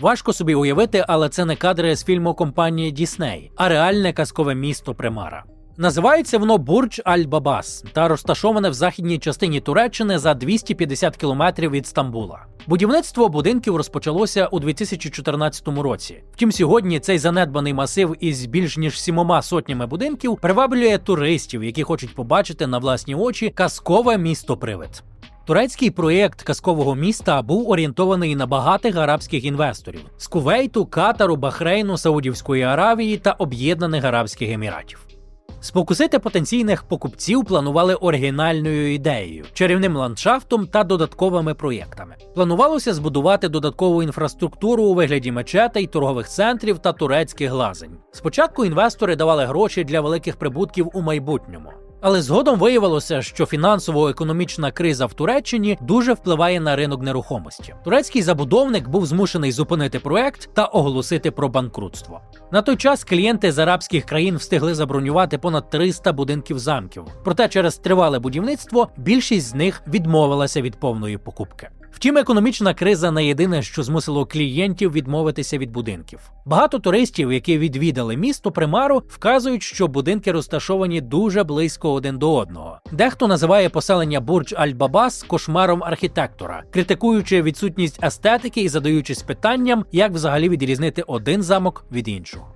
Важко собі уявити, але це не кадри з фільму компанії Дісней, а реальне казкове місто Примара. Називається воно Бурдж Аль-Бабас та розташоване в західній частині Туреччини за 250 кілометрів від Стамбула. Будівництво будинків розпочалося у 2014 році. Втім, сьогодні цей занедбаний масив із більш ніж сімома сотнями будинків приваблює туристів, які хочуть побачити на власні очі казкове місто Привид. Турецький проєкт казкового міста був орієнтований на багатих арабських інвесторів з Кувейту, Катару, Бахрейну, Саудівської Аравії та Об'єднаних Арабських Еміратів. Спокусити потенційних покупців планували оригінальною ідеєю, чарівним ландшафтом та додатковими проєктами. Планувалося збудувати додаткову інфраструктуру у вигляді мечетей, торгових центрів та турецьких лазень. Спочатку інвестори давали гроші для великих прибутків у майбутньому. Але згодом виявилося, що фінансово-економічна криза в Туреччині дуже впливає на ринок нерухомості. Турецький забудовник був змушений зупинити проект та оголосити про банкрутство. На той час клієнти з арабських країн встигли забронювати понад 300 будинків замків. Проте через тривале будівництво більшість з них відмовилася від повної покупки. Втім, економічна криза не єдине, що змусило клієнтів відмовитися від будинків. Багато туристів, які відвідали місто Примару, вказують, що будинки розташовані дуже близько один до одного. Дехто називає поселення Бурдж Аль-Бабас кошмаром архітектора, критикуючи відсутність естетики і задаючись питанням, як взагалі відрізнити один замок від іншого.